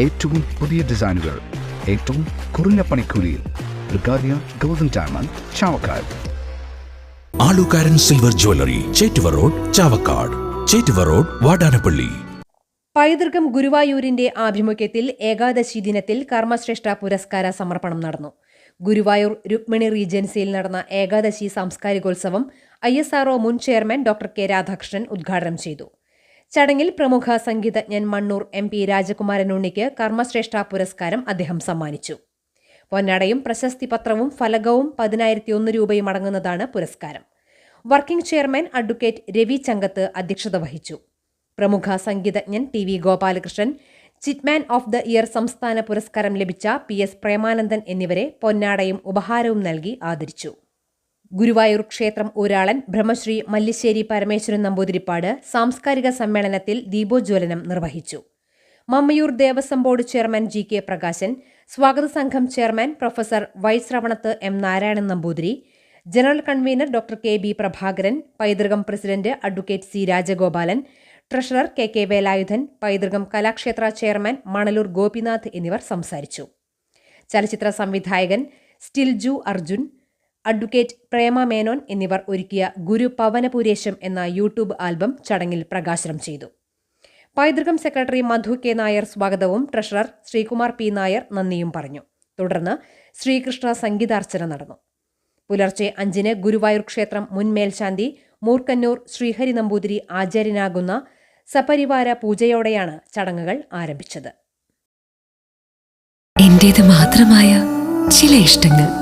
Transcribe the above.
ഏറ്റവും പുതിയ ഡിസൈനുകൾ ഏറ്റവും കുറഞ്ഞ പണിക്കൂലിയിൽ ബ്രിഗാദിയ golden diamond Chavakkad. Alukkaran silver jewellery Chettuva road Chavakkad. Chettuva road Vadanappally. Paithrukam ഗുരുവായൂരിന്റെ ആഭിമുഖ്യത്തിൽ ഏകാദശി ദിനത്തിൽ കർമ്മശ്രേഷ്ഠ പുരസ്കാര സമർപ്പണം നടന്നു. ഗുരുവായൂർ രുക്മിണി റീജൻസിയിൽ നടന്ന ഏകാദശി സാംസ്കാരികോത്സവം ഐ എസ് ആർഒ മുൻ ചെയർമാൻ ഡോക്ടർ കെ രാധാകൃഷ്ണൻ ഉദ്ഘാടനം ചെയ്തു. ചടങ്ങിൽ പ്രമുഖ സംഗീതജ്ഞൻ മണ്ണൂർ എം പി രാജകുമാരൻ ഉണ്ണിക്ക് കർമ്മശ്രേഷ്ഠ പുരസ്കാരം അദ്ദേഹം സമ്മാനിച്ചു. പൊന്നടയും പ്രശസ്തി പത്രവും ഫലകവും പതിനായിരത്തി ഒന്ന് രൂപയും അടങ്ങുന്നതാണ് പുരസ്കാരം. Working chairman advocate Ravi Changath അധ്യക്ഷത വഹിച്ചു. പ്രമുഖ സംഗീതജ്ഞൻ ടി വി ഗോപാലകൃഷ്ണൻ ചിറ്റ്മാൻ ഓഫ് ദ ഇയർ സംസ്ഥാന പുരസ്കാരം ലഭിച്ച പി എസ് പ്രേമാനന്ദൻ എന്നിവരെ പൊന്നാടയും ഉപഹാരവും നൽകി ആദരിച്ചു. ഗുരുവായൂർ ക്ഷേത്രം ഊരാളൻ ബ്രഹ്മശ്രീ മല്ലിശ്ശേരി പരമേശ്വരൻ നമ്പൂതിരിപ്പാട് സാംസ്കാരിക സമ്മേളനത്തിൽ ദീപോജ്വലനം നിർവഹിച്ചു. Mammiyur Devaswom board chairman G K Prakashan സ്വാഗത സംഘം chairman professor Vaisravanath M Narayanan Namboothiri general convener doctor K B Prabhakaran Paithrukam president advocate C Rajagopalan treasurer K K Velayudhan Paithrukam Kalakshetra chairman Manalur Gopinath എന്നിവർ സംസാരിച്ചു. ചലച്ചിത്ര സംവിധായകൻ Stilju Arjun advocate Prema Menon എന്നിവർ ഒരുക്കിയ ഗുരു പവനപുരേശം എന്ന YouTube album ചടങ്ങിൽ പ്രകാശനം ചെയ്തു. പൈതൃകം സെക്രട്ടറി മധു കെ നായർ സ്വാഗതവും ട്രഷറർ ശ്രീകുമാർ പി നായർ നന്ദിയും പറഞ്ഞു. തുടർന്ന് ശ്രീകൃഷ്ണ സംഗീതാർച്ചന നടന്നു. പുലർച്ചെ അഞ്ചിന് ഗുരുവായൂർ ക്ഷേത്രം മുൻ മേൽശാന്തി മൂർക്കന്നൂർ ശ്രീഹരി നമ്പൂതിരി ആചാര്യനാകുന്ന സപരിവാര പൂജയോടെയാണ് ചടങ്ങുകൾ ആരംഭിച്ചത്. എന്റേത് മാത്രമായ ചില ഇഷ്ടങ്ങൾ.